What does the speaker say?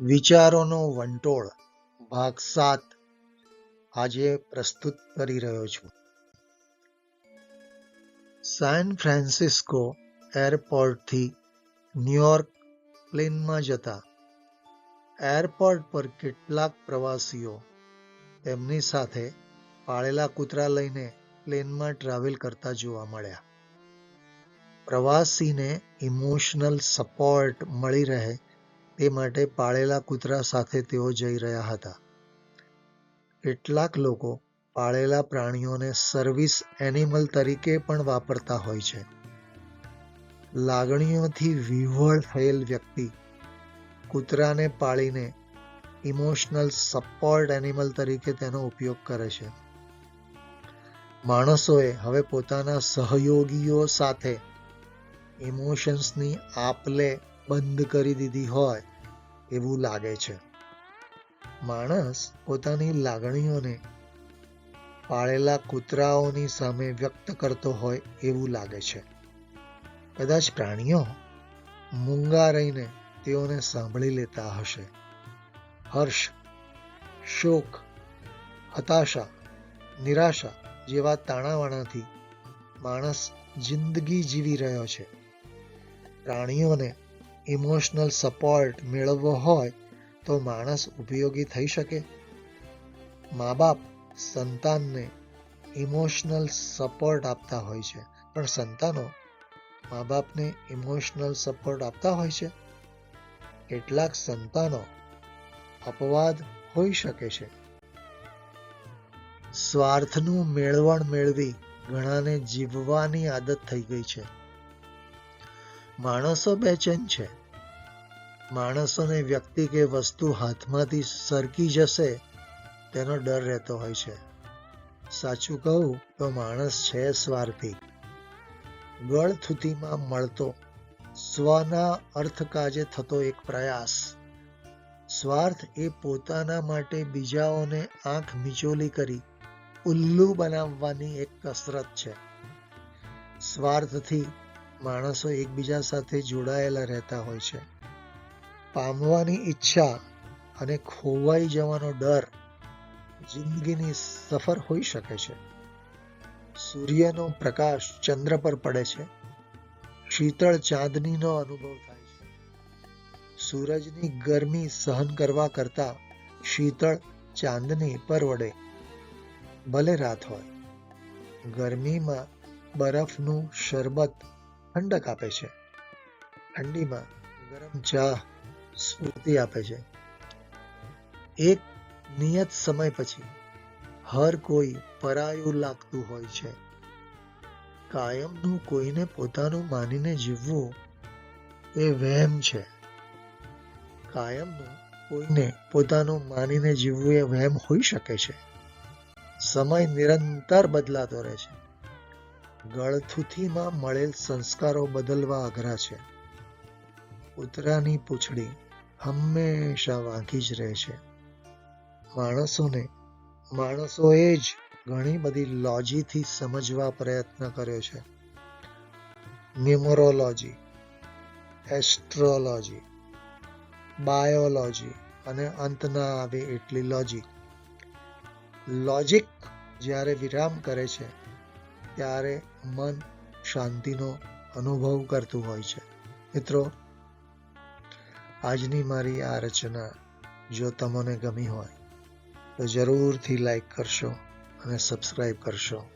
વિચારોનો વંટોળ, ભાગ સાત, આજે પ્રસ્તુત કરી રહ્યો છું. સાન ફ્રાન્સિસ્કો એરપોર્ટથી ન્યુયોર્ક પ્લેનમાં જતા. એરપોર્ટ પર કેટલાક પ્રવાસીઓ તેમની સાથે પાળેલા કૂતરા લઈને પ્લેનમાં ટ્રાવેલ કરતા જોવા મળ્યા. પ્રવાસીને ઇમોશનલ સપોર્ટ મળી રહે તે માટે પાળેલા કૂતરા સાથે તેઓ જઈ રહ્યા હતા. કેટલાક લોકો પાળેલા પ્રાણીઓને સર્વિસ એનિમલ તરીકે પણ વાપરતા હોય છે. લાગણીઓથી વિહ્વળ થયેલ વ્યક્તિ કૂતરાને પાળીને ઇમોશનલ સપોર્ટ એનિમલ તરીકે તેનો ઉપયોગ કરે છે. માણસોએ હવે પોતાના સહયોગીઓ સાથે ઇમોશન્સની આપલે બંધ કરી દીધી હોય એવું લાગે છે. માણસ પોતાની લાગણીઓને પાળેલા કૂતરાઓની સામે વ્યક્ત કરતો હોય એવું લાગે છે. કદાચ પ્રાણીઓ મૂંગા રહીને તેઓને સાંભળી લેતા હશે. હર્ષ, શોક, હતાશા, નિરાશા જેવા તાણાવાણાથી માણસ જિંદગી જીવી રહ્યો છે. પ્રાણીઓને ઇમોશનલ સપોર્ટ મેળવવો હોય તો માણસ ઉપયોગી થઈ શકે. મા બાપ સંતાનને ઇમોશનલ સપોર્ટ આપતા હોય છે. પણ સંતાનો મા બાપને ઇમોશનલ સપોર્ટ આપતા હોય છે. કેટલાક સંતાનો અપવાદ હોઈ શકે છે. સ્વાર્થનું મેળવણ મેળવી ઘણાને જીવવાની આદત થઈ ગઈ છે. માણસો બેચેન છે. માણસોને વ્યક્તિ કે વસ્તુ હાથમાંથી સરકી જશે, તેનો ડર રહેતો હોય છે. સાચું કહું તો માણસ છે સ્વાર્થી. ગળથુથીમાં મળતો, સ્વના અર્થ કાજે થતો એક પ્રયાસ. સ્વાર્થ એ પોતાના માટે બીજાઓને આંખ મિચોલી કરી, ઉલ્લુ બનાવવાની એક કસરત છે. સ્વાર્થથી માણસો એકબીજા સાથે જોડાયેલા રહેતા હોય છે. પામવાની ઈચ્છા અને ખોવાઈ જવાનો ડર જિંદગીની સફર હોઈ શકે છે. સૂર્યનો પ્રકાશ ચંદ્ર પર પડે છે. શીતળ ચાંદનીનો અનુભવ થાય છે. સૂરજની ગરમી સહન કરવા કરતા શીતળ ચાંદની પરવડે ભલે રાત હોય. ગરમીમાં બરફનું શરબત ઠંડક આપે છે. ઠંડીમાં ગરમ ચા સ્ફૂર્તિ આપે છે. એક નિયત સમય પછી હર કોઈ પરાયું લાગતું હોય છે. કાયમનું કોઈને પોતાનું માનીને જીવવું એ વહેમ છે. કાયમનું કોઈને પોતાનું માનીને જીવવું એ વહેમ હોઈ શકે છે. સમય નિરંતર બદલાતો રહે છે. ગળથુથીમાં મળેલ સંસ્કારો બદલવા અઘરા છે. કૂતરાની પૂંછડી હંમેશા વાંકી જ રહે છે. માણસોને, માણસોએ જ ઘણી બધી લોજીથી સમજવા પ્રયત્ન કર્યો છે. ન્યુમરોલોજી, એસ્ટ્રોલોજી, બાયોલોજી અને અંત ના આવે એટલી લોજી. લોજિક જ્યારે વિરામ કરે છે ત્યારે મન શાંતિનો અનુભવ કરતું હોય છે. મિત્રો, આજની મારી આ રચના જો તમને ગમી હોય તો જરૂરથી લાઈક કરશો અને સબસ્ક્રાઈબ કરશો.